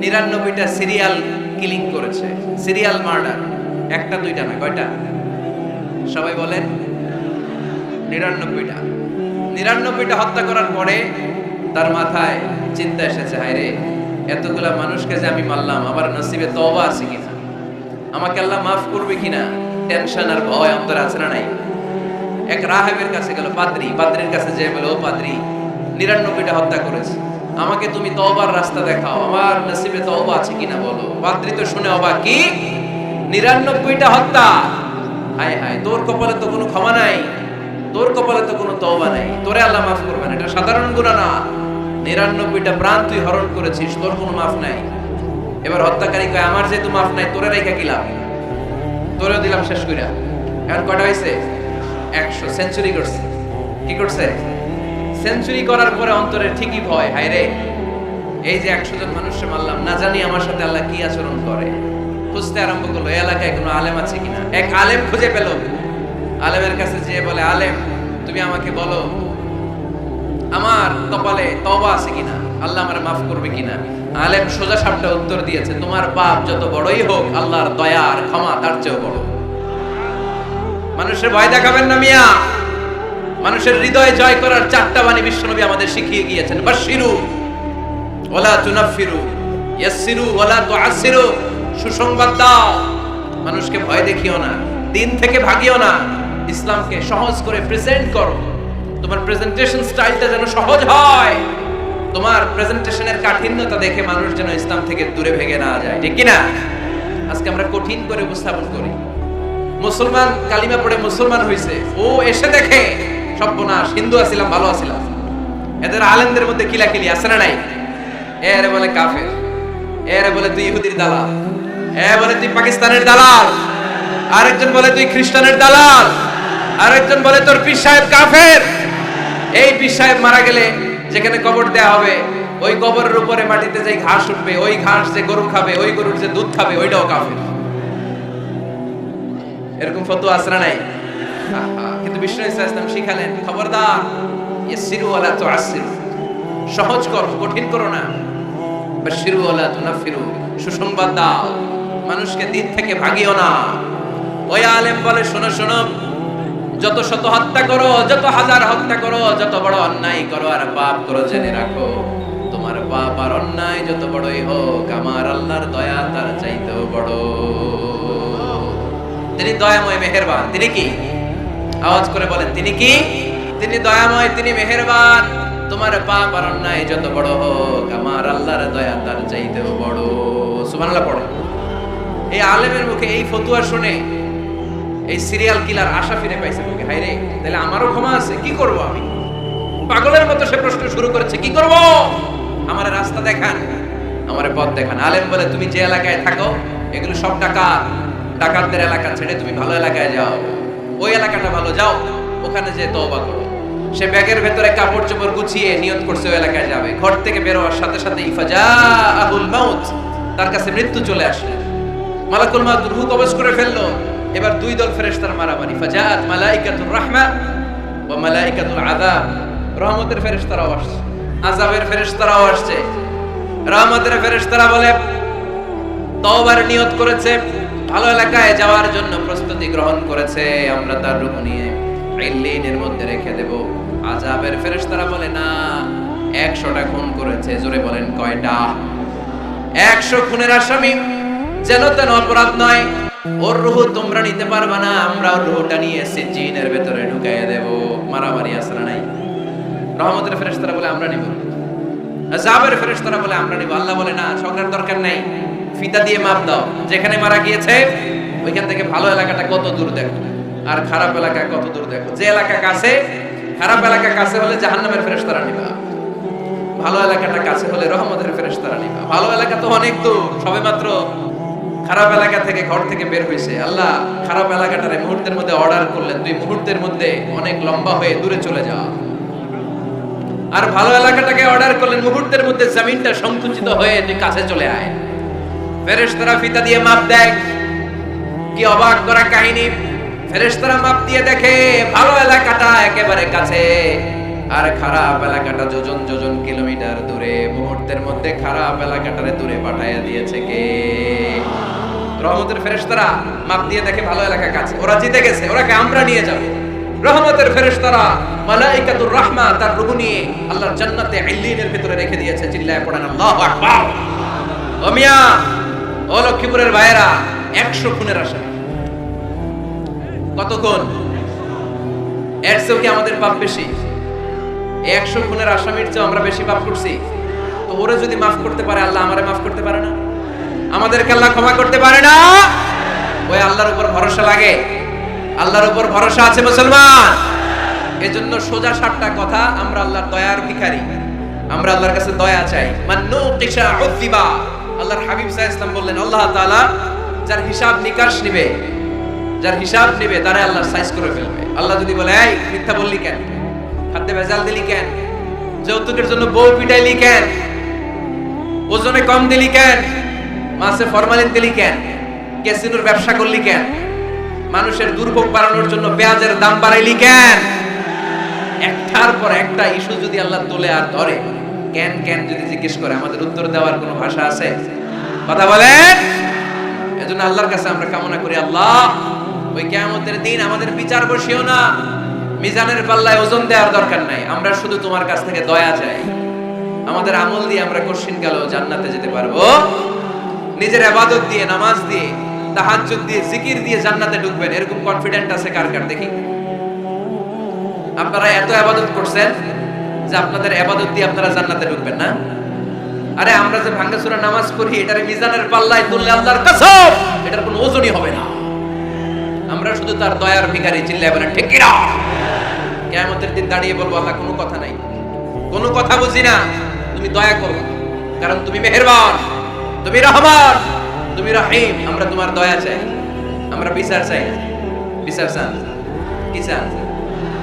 নিরানব্বইটা serial killing করেছে। Serial murder. একটা, দুইটা না, কয়টা? সবাই বলেন। নিরানব্বইটা। নিরানব্বইটা হত্যা করার পরে তার মাথায় চিন্তা এসেছে এতগুলা মানুষকে যে আমি মারলাম, আমার নসিবে তওবা আছে কিনা? আমাকে আল্লাহ মাফ করবে কিনা? টেনশন আর ভয় অন্তর আছে না নাই? এক রাহেবের কাছে গেল পাদ্রি। পাদ্রির কাছে যে বলে, ও পাদ্রি, নিরানব্বইটা হত্যা করেছে। আমাকে তুমি তওবার রাস্তা দেখাও। আমার নসিবে তওবা আছে কিনা বলো? পাদ্রি তো শুনে অবাক। কি? নিরানব্বইটা হত্যা। হায় হায়, তোর কপালে তো কোনো ক্ষমা নাই। তোর কপালে তো কোনো তওবা নাই। তোরে আল্লাহ মাফ করবে না এটা সাধারণ গুনাহ না। নিরানব্বইটা প্রাণ তুই হরণ করেছিস, তোর কোনো মাফ নাই। এবার হত্যাকারী কয়, আমার যেহেতু মাফ নাই, তোরে রেখা কিলাম তোরেও দিলাম শেষ কইরা। এখন কয়টা হয়েছে একশো। সেঞ্চুরি করছে। কি করছে? সেঞ্চুরি করার পরে অন্তরে ঠিকই ভয়, হায় রে। এই যে একশো জন মানুষকে মারলাম, না জানি আমার সাথে আল্লাহ কি আচরণ করে। খুঁজতে আরম্ভ করল এলাকায় কোনো আলেম আছে কিনা? এক আলেম খুঁজে পেল। আলেমের কাছে যেয়ে বলে, আলেম, তুমি আমাকে বলো, আমার কপালে তওবা আছে কিনা? আল্লাহ আমার মাফ করবে কিনা? আলেম সোজা সাপটা উত্তর দিয়েছে, তোমার পাপ যত বড়ই হোক, আল্লাহর দয়া আর ক্ষমা তার চেয়েও বড়। মানুষের ভয় দেখাবেন না মিয়া। মানুষের হৃদয় জয় করার চারটা বাণী বিশ্বনবী আমাদের শিখিয়ে গিয়েছেন। বাশিরু ওলা তুনাফিরু ইয়াসসিরু ওলা তুআসসিরু, সুসংবাদ দাও। মানুষকে ভয় দেখিও না, দিন থেকে ভাগিও না। ইসলামকে সহজ করে প্রেজেন্ট করো। তোমার প্রেজেন্টেশন স্টাইলটা যেন সহজ হয়। তোমার প্রেজেন্টেশনের কাঠিন্যতা দেখে মানুষ যেন ইসলাম থেকে দূরে ভেঙে না যায়। ঠিক কি না আজকে আমরা কঠিন করে উপস্থাপন করি। মুসলমান, কালিমা পড়ে মুসলমান হয়েছে ও এসে দেখে সর্বনাশ, হিন্দু আছিলাম, ভালো আছিলাম। এদের আলেমদের মধ্যে কিলাকিলি আছে না নাই? এরে বলে কাফের এরে বলে তুই ইহুদির দালাল, এ বলে তুই পাকিস্তানের দালাল, আরেকজন বলে তুই খ্রিস্টানের দালাল, আরেকজন বলে তোর পীর সাহেব কাফের। এই পীর সাহেব মারা গেলে যেখানে কবর দেয়া হবে, ওই কবরের উপরে মাটিতে যে ঘাস উঠবে, ওই ঘাস যে গরু খাবে, ওই গরুর যে দুধ খাবে, ওইটাও কাফের। এরকম ফটো আসরা নাই? কিন্তু বিষ্ণু ইসলাম শিখালেন, খবরদার সহজ করো, কঠিন করো না। সুসংবাদ দাও। মানুষকে দিন থেকে ভাগিও না। ওই আলেম বলে, শোনো শোনো, যত শত হত্যা করো, যত হাজার হত্যা করো, যত বড় অন্যায় করো আর পাপ করো জেনে রাখো। তোমার পাপ আর অন্যায় যত বড়ই হোক, আমার আল্লাহর দয়া তার চাইতেও বড়। তিনি দয়াময় মেহেরবান। তিনি কি? আওয়াজ করে বলেন, তিনি কি? তিনি দয়াময়, তিনি মেহেরবান। তোমার পাপ আর অন্যায় যত বড় হোক, আমার আল্লাহর দয়া তার চাইতেও বড়। সুবহানাল্লাহ পড়ে। এই আলেমের মুখে এই ফতুয়া শুনে এই সিরিয়াল কিলার আশা ফিরে পাইছে মুখে। হাই রে, তাহলে আমারও ক্ষমা আছে, কি করব আমি? পাগলের মতো সে প্রশ্ন শুরু করেছে, কি করব? আমার রাস্তা দেখান, আমার পথ দেখান। আলেম বলে, তুমি যে এলাকায় থাকো, এগুলো সব টাকা ডাকাতদের এলাকা ছেড়ে তুমি ভালো এলাকায় যাও। ওই এলাকাটা ভালো, যাও, ওখানে যে তওবা করো। সে ব্যাগের ভেতরে কাপড় চোপড় গুছিয়ে নিয়ত করছে ওই এলাকায় যাবে। ঘর থেকে বেরোয়ার সাথে সাথে ইফাজা আহুল মাউত তার কাছে মৃত্যু চলে আসলো। মালাকুল মাউত রূহ কবজ করে ফেলল। এবার দুই দল ফেরেশতার মারামারি। ফাজাত মালাইকাতুর রাহমা ওয়া মালাইকাতুল আযাব। রহমতের ফেরেশতারাও আসছে। আযাবের ফেরেশতারাও আসছে। রহমতের ফেরেশতারা বলে, তওবার নিয়ত করেছে। ভালো এলাকায় যাওয়ার জন্য প্রস্তুতি গ্রহণ করেছে, আমরা তার রূহ নিয়ে ইল্লিনের মধ্যে রেখে দেব। আযাবের ফেরেশতারা বলে, না, একশোটা খুন করেছে। জোরে বলেন, কয়টা? একশো খুনের আসামি। যেন তেন অপরাধ নয়, ওর রুহ তোমরা নিতে পারবা না, আমরা ওর রুহটা নিয়ে সিজিনের ভেতরে ঢুকাইয়ে দেব। মারামারি আসরা নাই। রহমতের ফেরেশতারা বলে, আমরা নিব। জাবের ফেরেশতারা বলে, আমরা নিব। আল্লাহ বলে, না, ঝগড়ার দরকার নাই। ফিতা দিয়ে মাপ দাও। যেখানে মারা গিয়েছে, ওইখান থেকে ভালো এলাকাটা কত দূর দেখো? আর খারাপ এলাকা কত দূর দেখো? যে এলাকা কাছে, খারাপ এলাকা কাছে হলে জাহান্নামের ফেরেশতারা নিবা। ভালো এলাকাটা কাছে হলে রহমতের ফেরেশতারা নিবা। ভালো এলাকা তো অনেক দূর, সবে মাত্র খারাপ এলাকা থেকে ঘর থেকে বের হয়েছে। আল্লাহ খারাপ এলাকাটারে মুহূর্তের মধ্যে অর্ডার করলেন। দুই মুহূর্তের মধ্যে অনেক লম্বা হয়ে দূরে চলে যাওয়া আর ভালো এলাকাটাকে অর্ডার করলেন, মুহূর্তের মধ্যে জমিনটা সংকুচিত হয়ে কাছে চলে আয়। ফেরেশতারা ফিতা দিয়ে মাপ দেখ কি অবাক করা কাহিনী। ফেরেশতারা মাপ দিয়ে দেখে, ভালো এলাকাটা একেবারে কাছে। আর খারাপ এলাকাটা যোজন যোজন কিলোমিটার দূরে। মুহূর্তের মধ্যে খারাপ এলাকাটারে দূরে পাঠাইয়া দিয়েছে কে? রহমতের ফেরেশতারা মাপ দিয়ে দেখে, ভালো এলাকা কাছে। ওরা জিতে গেছে, ওরাকে আমরা নিয়ে যাব। রহমতের ফেরেশতারা মালাইকাতুর রাহমা তার রূহ নিয়ে আল্লাহর জান্নাতে ইল্লিনের ভিতরে রেখে দিয়েছে। চিল্লায় পড়েন, আল্লাহু আকবার। ও মিয়া ও লক্ষ্মীপুরের ভাইয়েরা, একশো খুনের আশা। কত খুন? চেয়েও কি আমাদের পাপ বেশি? একশো খুনের আসামির চেয়েও আমরা বেশি পাপ করছি। তো ওরা যদি মাফ করতে পারে, আল্লাহ আমারে মাফ করতে পারে না? আমাদেরকে আল্লাহ ক্ষমা করতে পারে না? ওই আল্লাহর উপর ভরসা লাগে। আল্লাহর উপর ভরসা আছে মুসলমান। এজন্য সোজা সাতটা কথা, আমরা আল্লাহর দয়ার ভিখারি। আমরা আল্লাহর কাছে দয়া চাই। মান্নু কিসা আল্লাহর হাবিব সাহেব ইসলাম বললেন, আল্লাহ তাআলা যার হিসাব নিকাশ নিবে, যার হিসাব নিবে, তারা আল্লাহর সাইজ করে ফেলবে। আল্লাহ যদি বলে, এই, মিথ্যা বললি কেন? খাদ্যে ভেজাল দিলি কেন? যৌতুকের জন্য বউ পিটাইলি কেন? ওজনে কম দিলি কেন? মাসে ফরমালিন দিলি কেন? ক্যাসিনোর ব্যবসা করলি কেন? মানুষের দুর্ভোগ বাড়ানোর জন্য পেঁয়াজের দাম বাড়াইলি কেন? একটার পর একটা ইস্যু যদি আল্লাহ তোলে আর ধরে কেন কেন যদি জিজ্ঞেস করে, আমাদের উত্তর দেওয়ার কোনো ভাষা আছে? কথা বলেন? এজন্য আল্লাহর কাছে আমরা কামনা করি, আল্লাহ, ওই কিয়ামতের দিন আমাদের বিচার বসিও না, মিজানের পাল্লায় ওজন দেওয়ার দরকার নাই, আমরা শুধু তোমার কাছ থেকে দয়া চাই। আমাদের আমল দিয়ে আমরা কশিন গেল জান্নাতে যেতে পারব। নিজের আবাদত দিয়ে, নামাজ দিয়ে, তাহাজ্জুদ দিয়ে, জিকির দিয়ে জান্নাতে ঢুকবেন, এরকম কনফিডেন্ট আছে কার কার? দেখি। আপনারা এত আবাদত করছেন যে আপনাদের আবাদত দিয়ে আপনারা জান্নাতে ঢুকবেন না? আরে আমরা যে ভাঙ্গাচুরা নামাজ পড়ি, এটার মিজানের পাল্লায় তুললে আল্লাহর কসম, এটার কোনো ওজনই হবে না। আমরা শুধু তার দয়ার ভিখারি চিল্লায় বলেন ঠিক কিনা? কিয়ামতের দিন দাঁড়িয়ে বলব, আল্লাহ, কোনো কথা নাই। কোনো কথা বুঝি না। তুমি দয়া করো। কারণ তুমি মেহেরবান, তুমি রহমান, তুমি রহিম। আমরা তোমার দয়া চাই। আমরা বিচার চাই। বিচার চান? কি চান?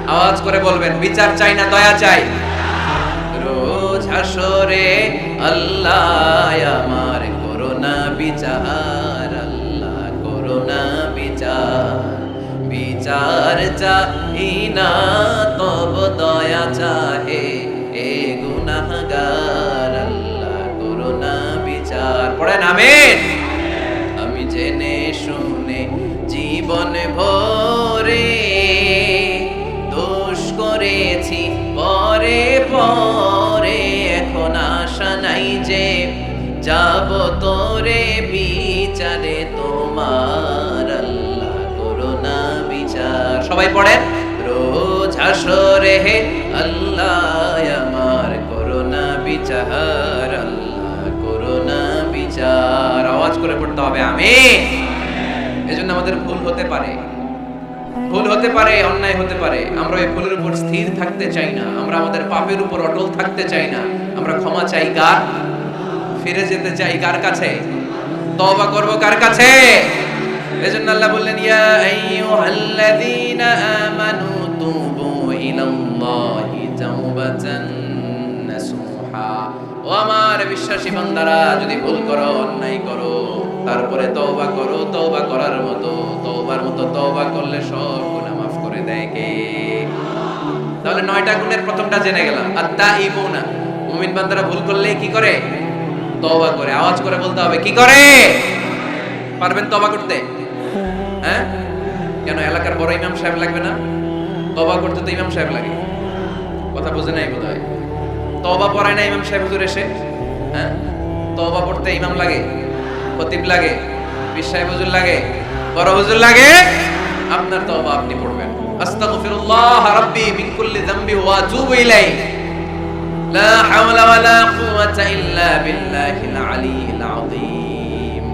আওয়াজ করে বলবেন, বিচার চাই না, দয়া চাই। হাসরে আল্লাহ আমার করোনা বিচার, আল্লাহ করোনা বিচার। বিচার চাই না, তব দয়া চাহে এ গুনাহগার, আল্লাহ করোনা বিচার। পড়েন, আমিন। আমি জেনে শুনে জীবন ভরে দোষ করেছি, পরে পরে যাব তোরে বিচারে তোমার আল্লাহ করোনা বিচার। সবাই পড়েন? রোজ হাসরে হে আল্লাহ আমার করোনা বিচার, আল্লাহ করোনা বিচার। আওয়াজ করে পড়তে হবে আমি এজন্য আমাদের ভুল হতে পারে। ভুল হতে পারে, অন্যায় হতে পারে। আমরা এই ভুলের উপর স্থির থাকতে চাই না। আমরা আমাদের পাপের উপর অটল থাকতে চাই না। আমরা ক্ষমা চাই কার? ফিরে যেতে চাই কার কাছে? তওবা করব কার কাছে? এজন্য আল্লাহ বললেন, ইয়া আইয়ুহাল্লাযীনা আমানু তুবু ইলাল্লাহি তাওবাতান নাসুহা। ও আমার বিশ্বাসী বান্দারা, যদি ভুল করো, অন্যায় করো, তারপরে তওবা করো, তওবা করার মতো, তওবার মতো তওবা করলে সব গুনাহ মাফ করে দেয় কে? তাহলে নয়টা গুণের প্রথমটা জেনে গেলাম। ইমুনা মুমিন বান্দারা ভুল করলে কি করে? তওবা করে, আওয়াজ করে বলতে হবে, কি করে? পারবেন তওবা করতে? হ্যাঁ? কেন, এলাকার বড় ইমাম সাহেব লাগবে না? তওবা করতে তো ইমাম সাহেব লাগে। কথা বুঝে নাই বোধ হয় তওবা পড়ায় না ইমাম সাহেব হুজুর এসে? হ্যাঁ? তওবা পড়তে ইমাম লাগে? খতিব লাগে? পীর সাহেব হুজুর লাগে? বড় হুজুর লাগে? আপনার তবা আপনি পড়বেন। আস্তাগফিরুল্লাহ রাব্বি মিন কুল্লি যামবি ওয়া আতুবু ইলাইহি। লা হাওলা ওয়ালা কুওয়াতা ইল্লা বিল্লাহিল আলিয়্যিল আযীম।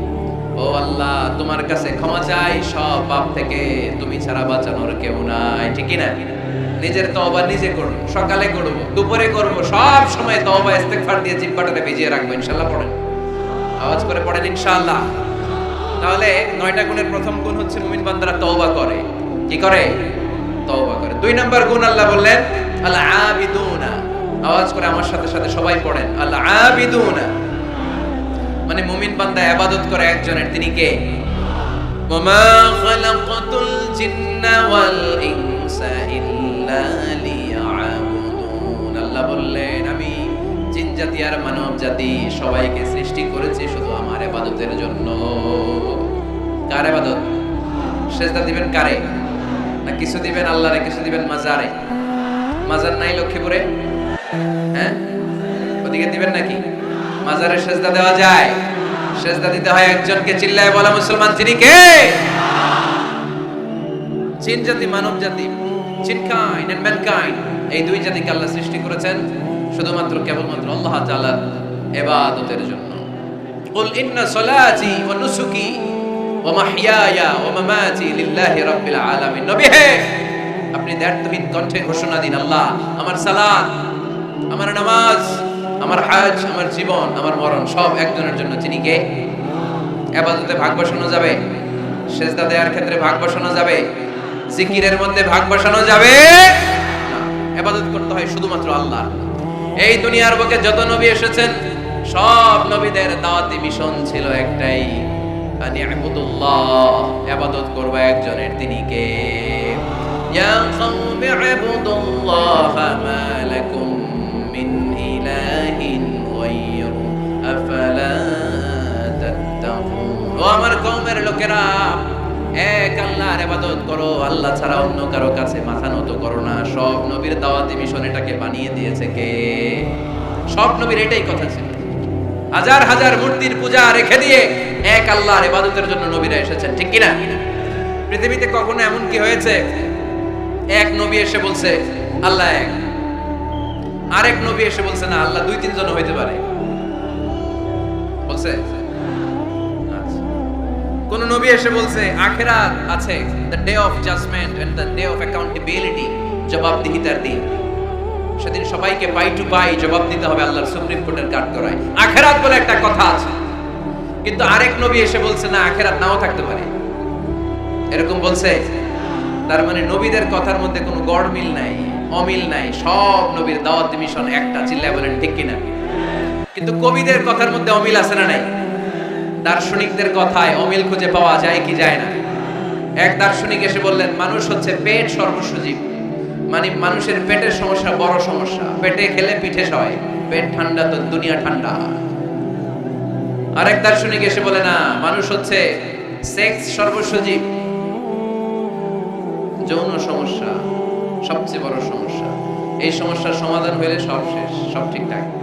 ও আল্লাহ, তোমার কাছে ক্ষমা চাই, সব পাপ থেকে তুমি ছাড়া বাঁচানোর কেউ নাই, ঠিক না নিজের তওবা নিজে করব সকালে করব, দুপুরে করব, সব সময় তওবা, ইস্তেগফার দিয়ে জিহ্বাটাকে ভিজিয়ে রাখব, ইনশাআল্লাহ পড়েন। আওয়াজ করে পড়েন, ইনশাআল্লাহ। তাহলে নয়টা গুণের প্রথম গুণ হচ্ছে মুমিন বান্দারা তওবা করে। কি করে? তওবা করে। দুই নাম্বার গুণ আল্লাহ বললেন আল আবিদুনা আওয়াজ করে আমার সাথে সাথে সবাই পড়েন আল আবিদুনা মানে মুমিন বান্দা ইবাদত করে একজনের, তিনি কে? ওমা খালাকাতুল জিন্না ওয়াল ইনসা ইল্লা লিয়াবুদুন। জাতি আর মানব জাতি সবাইকে সৃষ্টি করেছি শুধু আমার এবাদতের জন্য। কার এবাদত সেজদা দিবেন কারে? না কিছু দিবেন আল্লাহরে, কিছু দিবেন মাজারে? মাজার নাই লক্ষ্মীপুরে? হ্যাঁ? ওদিকে দিবেন নাকি? মাজারে সেজদা দেওয়া যায়। সেজদা দিতে হয় একজনকে, চিল্লায় বলা মুসলমান কে? জাতি, মানব জাতি চিনকাইন এন্ড ম্যানকাইন এই দুই জাতিকে আল্লাহ সৃষ্টি করেছেন শুধুমাত্র, কেবলমাত্র আল্লাহ জন্য। কুল ইন্না সলাতি ওয়া নুসুকি ওয়া মাহইয়ায়া ওয়া মামাতি লিল্লাহি রাব্বিল আলামিন। নবী হে! আপনি দ্ব্যর্থহীন কণ্ঠে ঘোষণা দিন, আল্লাহ, আমার সালাত। আমার নামাজ, আমার হজ, আমার জীবন, আমার মরণ, সব একজনের জন্য। যিনি কে? এবাদতে ভাগ বসানো যাবে। সেজদা দেওয়ার ক্ষেত্রে ভাগ বসানো যাবে। জিকিরের মধ্যে ভাগ বসানো যাবে। করতে হয় শুধুমাত্র আল্লাহ এই দুনিয়ার বুকে যত নবী এসেছেন, সব নবীদের দাওয়াতি মিশন ছিল একটাই। আনি আবুদুল্লাহ করব একজনের। তিনি কে? ইয়া কওমি ও আমার কওমের লোকেরা এক আল্লাহর ইবাদত করো, আল্লাহ ছাড়া অন্য কারও কাছে মাথা নত করো না। সব নবীর দাওয়াতি মিশন এটাকে বানিয়ে দিয়েছে কে? সব নবীর এটাই কথা ছিল। হাজার হাজার মূর্তির পূজা রেখে দিয়ে এক আল্লাহর ইবাদতের জন্য নবীরা এসেছেন, ঠিক কিনা? পৃথিবীতে কখনো এমন কি হয়েছে? এক নবী এসে বলছে, আল্লাহ এক। আরেক নবী এসে বলছে, না, আল্লাহ দুই, তিনজন হইতে পারে। বলছে। কোন নবী এসে বলছে, আখেরাত আছে the day of judgment and the day of accountability জবাবদিহিতার দিন। সেদিন সবাইকে পাই টু পাই জবাব দিতে হবে আল্লাহর সুপ্রিম কোর্টের কাঠ করায় আখেরাত বলে একটা কথা আছে। কিন্তু আরেক নবী এসে বলছে, না, আখেরাত নাও থাকতে পারে। এরকম বলছে, তার মানে নবীদের কথার মধ্যে কোনো গড় মিল নাই, অমিল নাই, সব নবীর দাওয়াত মিশন একটা, চিল্লায় বলেন, ঠিক কিনা? কিন্তু কবিদের কথার মধ্যে অমিল আছে না নাই? দার্শনিকদের কথায় অমিল খুঁজে পাওয়া যায় কি যায় না। এক দার্শনিক এসে বললেন, মানুষ হচ্ছে পেট সর্বস্ব জীব মানে মানুষের পেটের সমস্যা বড় সমস্যা। পেটে খেলে পিঠে সয়, পেট ঠান্ডা তো দুনিয়া ঠান্ডা। আরেক দার্শনিক এসে বলে, না, মানুষ হচ্ছে সেক্স সর্বস্ব জীব যৌন সমস্যা সবচেয়ে বড় সমস্যা। এই সমস্যার সমাধান হলে সব শেষ, সব ঠিকঠাক।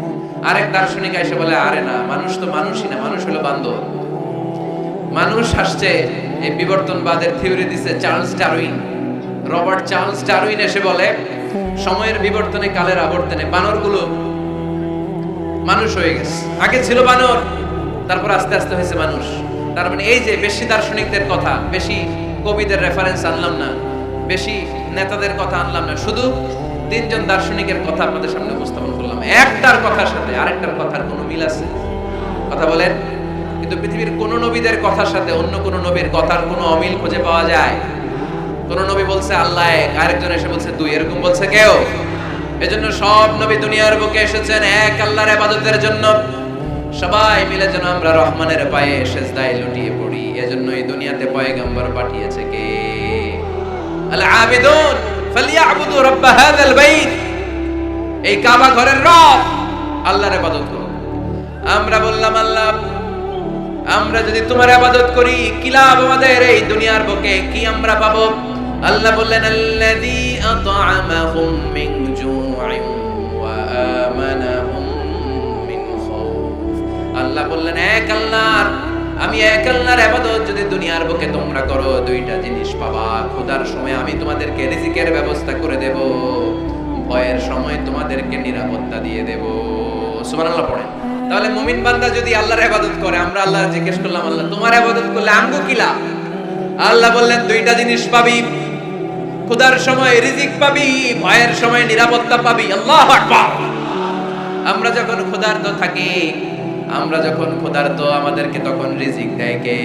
আরেক দার্শনিক এসে বলে, আরে না, মানুষ তো মানুষই না, মানুষ হলো বান্দর। মানুষ আসছে এই বিবর্তনবাদের থিওরি দিছে Charles Darwin. Robert Charles Darwin এসে বলে, সময়ের বিবর্তনে কালের আবর্তনে বানরগুলো মানুষ হয়ে গেছে। আগে ছিল বানর, তারপর আস্তে আস্তে হয়েছে মানুষ। তার মানে এই যে বেশি দার্শনিকদের কথা, বেশি কবিদের রেফারেন্স আনলাম না, বেশি নেতাদের কথা আনলাম না, শুধু তিনজন দার্শনিকের কথা আপনাদের সামনে একটার কথার সাথে আরেকটার কথার কোনো মিল আছে? কথা বলেন। কিন্তু পৃথিবীর কোন নবীদের কথার সাথে অন্য কোন নবীর কথার কোনো অমিল খুঁজে পাওয়া যায়? কোন নবী বলছে আল্লাহ এক আরেকজন এসে বলছে দুই, এরকম বলছে কেউ? এজন্য সব নবী দুনিয়ার বুকে এসেছেন এক আল্লাহর ইবাদতের জন্য। সবাই মিলে যেন আমরা রহমানের পায়ে সেজদায় লুটিয়ে পড়ি। এজন্য এই দুনিয়াতে পয়গম্বর পাঠিয়েছে কে? আল আবিদুন ফালিয়াবুদু রাব্ব হাযাল বাইত। এই কাবা ঘরের রব। আল্লাহর ইবাদত করো। আমরা বললাম, আল্লাহ, আমরা যদি তোমার আবাদত করি, কি লাভ আমাদের এই দুনিয়ার বুকে? কি আমরা পাবো? আল্লাহ বললেন, আল্লাযী আত'আমাহুম মিন জু'ইন ওয়া আমানাহুম মিন খাউফ। আল্লাহ বললেন, এক আল্লাহর, আমি এক আল্লাহর ইবাদত যদি দুনিয়ার বুকে তোমরা করো, দুইটা জিনিস পাবা। খোদার সময় আমি তোমাদেরকে রিজিকের ব্যবস্থা করে দেব। ভয়ের সময় তোমাদেরকে নিরাপত্তা দিয়ে দেব। সুবহানাল্লাহ পড়েন। তাহলে মুমিন বান্দা যদি আল্লাহর ইবাদত করে, আমরা আল্লাহ জিজ্ঞেস করলাম, আল্লাহ, তোমার ইবাদত করলে আমগো কি লাভ? আল্লাহ বললেন, দুইটা জিনিস পাবি। ক্ষুধার সময় রিজিক পাবি, ভয়ের সময় নিরাপত্তা পাবি। আল্লাহ আকবার! আমরা যখন ক্ষুধার্ত থাকি, আমরা যখন ক্ষুধার্ত, আমাদেরকে তখন রিজিক দেয় কে?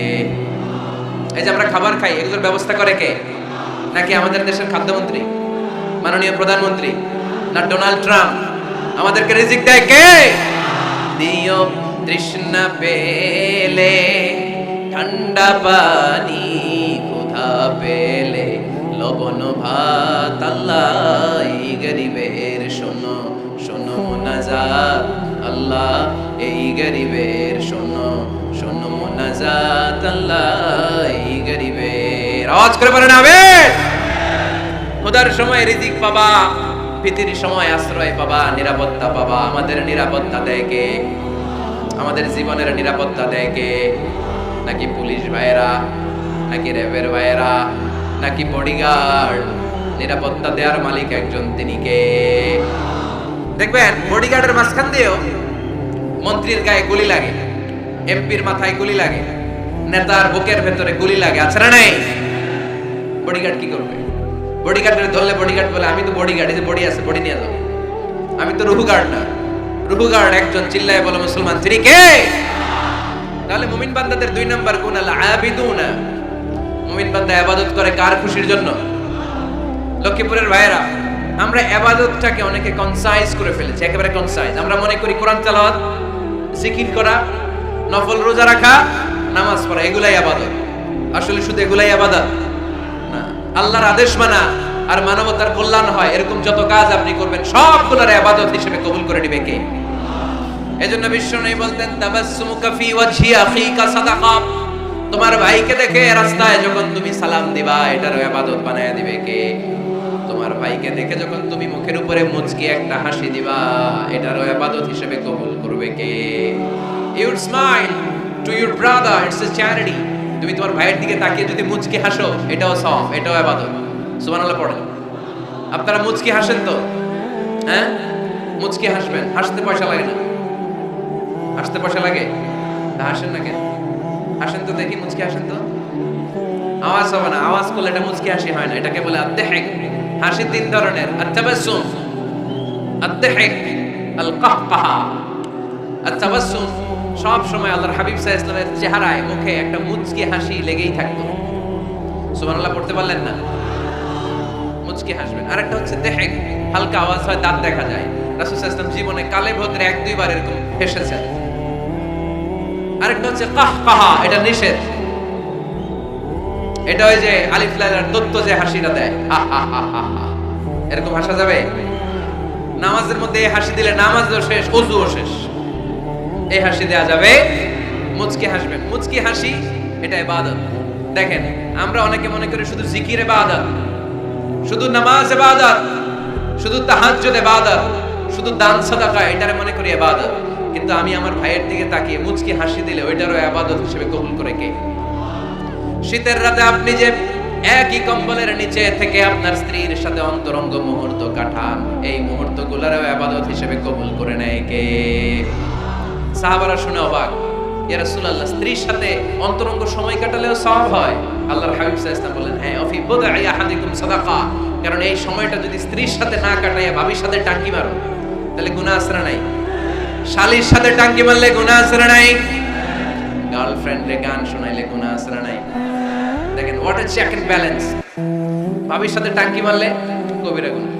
এই যে আমরা খাবার খাই, এগুলোর ব্যবস্থা করে কে? নাকি আমাদের দেশের খাদ্যমন্ত্রী? মাননীয় প্রধানমন্ত্রী, না ডোনাল্ড ট্রাম্প, আমাদেরকে রিজিক দেয় কে? দিও তৃষ্ণা পেলে, ঠান্ডা পানি ক্ষুধা পেলে, লবণ ভাত আল্লাহ গরিবের শোনো শোনো মোনাজাত, আল্লাহ এই গরিবের শোনো শোনো মোনাজাত, আল্লাহ এই গরিবের, আওয়াজ করে বলেন আবেন খোদার সময় রিজিক পাবা, ভীতির সময় আশ্রয় পাবা, নিরাপত্তা পাবা, আমাদের নিরাপত্তা দেয় কে? আমাদের জীবনের নিরাপত্তা দেয় কে? নাকি পুলিশ ভাইয়েরা, নাকি র্যাবের ভাইয়েরা, নাকি বডিগার্ড নিরাপত্তা দেওয়ার মালিক একজন তিনি কে? দেখবেন বডিগার্ডের মাঝখান দিয়েও মন্ত্রীর গায়ে গুলি লাগে, এমপির মাথায় গুলি লাগে, নেতার বুকের ভেতরে গুলি লাগে, আছে না নাই? বডিগার্ড কি করবে? বডিগার্ডের ধরলে বডিগার্ড বলে, আমি তো বডিগার্ড এই বডি আছে বডি নিয়ে যাও। আমি তো রুহু গার্ড না। রুহু গার্ড একজন চিল্লায় বলে, মুসলমান, তিনি কে? তাহলে মুমিন বান্দাদের দুই নাম্বার গুণ আল আবিদুনা। মুমিন বান্দা ইবাদত করে কার খুশির জন্য? লক্ষ্মীপুরের ভাইয়েরা, আমরা ইবাদতটাকে অনেকে কনসাইজ করে ফেলেছি, একেবারে কনসাইজ আমরা মনে করি কোরআন তেলাওয়াত, জিকির করা, নফল রোজা রাখা, নামাজ পড়া, এগুলাই ইবাদত আসলে শুধু এগুলাই ইবাদত না আল্লাহর আদেশ মানা আর মানবতার কল্যাণ হয়, এরকম যত কাজ আপনি করবেন, সবগুলোর ইবাদত হিসেবে কবুল করে নেবে কে? এজন্য বিশ্ব নেই বলতেন তাবাসসুমুকা ফি ওয়াজহি আখিকা সাদাকা। তোমার ভাইকে দেখে রাস্তায় যখন তুমি সালাম দিবা, এটারও আবাদত বানায় দিবে কে? তোমার ভাইকে দেখে যখন তুমি মুখের উপরে মুচকি একটা হাসি দিবা, এটারও ইবাদত হিসেবে কবুল করবে কে? You smile to your brother it's a charity তুমি তোমার ভাইয়ের দিকে তাকিয়ে যদি মুচকি হাসো, এটাও সব এটাও ইবাদত সুবহানাল্লাহ পড়েন আপনারা মুচকি হাসেন তো? হ্যাঁ? মুচকি হাসবেন। হাসতে পয়সা লাগে না। হাসতে পয়সা লাগে? হাসেন না কেন? হাসেন তো দেখি মুচকি হাসেন তো? আওয়াজ হবে না। আওয়াজ করলে এটা মুচকি হাসি হয় না। এটাকে বলে আত্তেহেক। হাসি তিন ধরনের। আত্তাবাসসুম। আত্তেহেক। আল কাহকাহা আত্তাবাসসুম। সব সময় আল্লাহর হাবিব ইসলামের চেহারায়, মুখে একটা মুচকি হাসি লেগেই থাকতো। সুবহানাল্লাহ, পড়তে পারলেন না? মুচকি হাসবেন। আরেকটা হচ্ছে দেহেক হালকা আওয়াজ হয়, দাঁত দেখা যায়। রাসূল সাল্লাল্লাহু জীবনে কালে ভদ্রে এক দুইবার এরকম হেসেছেন। আরেকটা হচ্ছে কাহ কাহা এটা নিষেধ। এটা ওই যে আলিফ লাইলার দত্ত যে হাসিটা দেয়। এরকম হাসা যাবে? নামাজের মধ্যে হাসি দিলে নামাজও শেষ, অজুও শেষ। এই হাসি দেয়া যাবে। মুচকি হাসবেন। মুচকি হাসি, এটা ইবাদত। দেখেন, আমরা অনেকে মনে করি শুধু জিকির ইবাদত, শুধু নামাজ ইবাদত, শুধু তাহাজ্জুদ ইবাদত, শুধু দান সাদাকা, এটারে মনে করি ইবাদত। কিন্তু আমি আমার ভাইয়ের দিকে তাকিয়ে মুচকি হাসি দিলে ওইটারও ইবাদত হিসেবে কবুল করে কে? শীতের রাতে আপনি যে একই কম্বলের নিচে থেকে আপনার স্ত্রীর সাথে অন্তরঙ্গ মুহূর্ত কাটান, এই মুহূর্তগুলোরও আবাদত হিসেবে কবুল করে নেয় কে? সাহাবারা শুনে অবাক। ইয়া রাসূলুল্লাহ, স্ত্রীর সাথে অন্তরঙ্গ সময় কাটালেও সওয়াব হয়। আল্লাহর হাবিব আলাইহি বলেন হ্যাঁ অফি বুদআই আহাদিকুম সাদাকা। কারণ এই সময়টা যদি স্ত্রীর সাথে না কাটাইয়া ভাবির সাথে টাঙ্কি মারো, তাহলে গুনাহ আসরা নাই? শালির সাথে টাঙ্কি মারলে গুনাহ আসরা নাই? গার্লফ্রেন্ডে গান শোনাইলে গুনাহ আসরা নাই? দেখেন what a check and balance ভাবির সাথে টাঙ্কি মারলে কবিরা গুনাহ।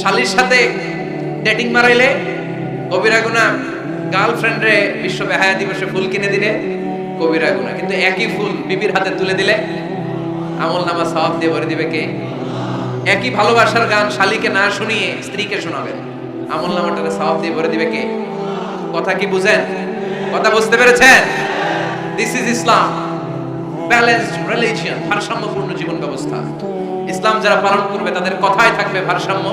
শালির সাথে ডেটিং মারাইলে কবিরা গুনাহ। গার্লফ্রেন্ডে বিশ্ব বেহায়া দিবসে ফুল কিনে দিলে কবিরা গুনাহ কিন্তু একই ফুল বিবির হাতে তুলে দিলে আমল নামা সওয়াব দিয়ে ভরে দিবে কে? একই ভালোবাসার গান শালিকে না শুনিয়ে স্ত্রীকে শোনাবেন আমল নামাটাকে সওয়াব দিয়ে ভরে দিবে কে? কথা কি বুঝেন? কথা বুঝতে পেরেছেন? This is Islam balanced religion ভারসাম্যপূর্ণ জীবন ব্যবস্থা। ইসলাম যারা পালন করবে, তাদের কথায় থাকবে ভারসাম্য।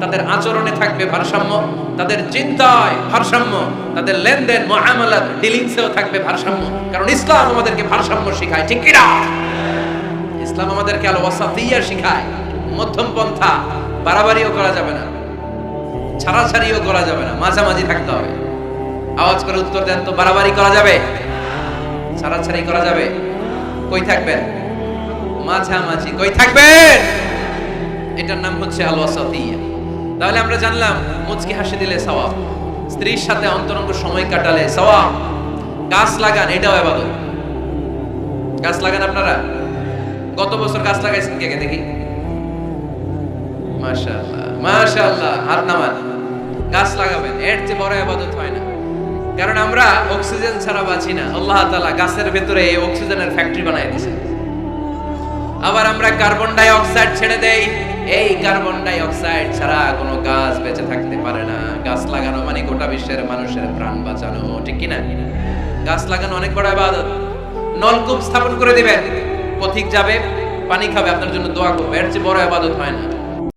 তাদের আচরণে থাকবে ভারসাম্য, তাদের চিন্তায় ভারসাম্য, তাদের লেনদেন মুআমালাত ডিলিংসেও থাকবে ভারসাম্য। কারণ ইসলাম আমাদেরকে ভারসাম্য শেখায়, ঠিক কি না ইসলাম আমাদেরকে আল ওয়াসাতিয়া শেখায়, মধ্যম পন্থা, বাড়াবাড়িও করা যাবে না, ছাড়াছাড়িও করা যাবে না, মাঝামাঝি থাকতে হবে। আওয়াজ করে উত্তর দেন, তো বাড়াবাড়ি করা যাবে? ছাড়াছাড়ি করা যাবে। কই থাকবেন? মাঝামাঝি, কই থাকবেন? এটার নাম হচ্ছে আল ওয়াসাতিয়া তাহলে আমরা জানলাম, মুচকি হাসি দিলে সওয়াব। স্ত্রীর সাথে অন্তরঙ্গ সময় কাটালে সওয়াব। গাছ লাগান, এটাও ইবাদত গাছ লাগান আপনারা? গত বছর গাছ লাগাইছেন কে দেখি? মাশাআল্লাহ হাত নামান গাছ লাগাবেন, এর চেয়ে বড় ইবাদত হয় না। কারণ আমরা অক্সিজেন ছাড়া বাঁচি না। আল্লাহ তাআলা গাছের ভেতরে এই অক্সিজেনের ফ্যাক্টরি বানায় দিয়েছে আবার আমরা কার্বন ডাই অক্সাইড ছেড়ে দেই। এই কার্বন ডাই অক্সাইড ছাড়া কোনো গাছ বেঁচে থাকতে পারে না। গাছ লাগানো মানে গোটা বিশ্বের মানুষের প্রাণ বাঁচানো, ঠিক কিনা? গাছ লাগানো অনেক বড় ইবাদত নলকূপ স্থাপন করে দিবেন, পথিক যাবে, পানি খাবে, আপনার জন্য দোয়া করবে। এর চেয়ে বড় আবাদত হয় না।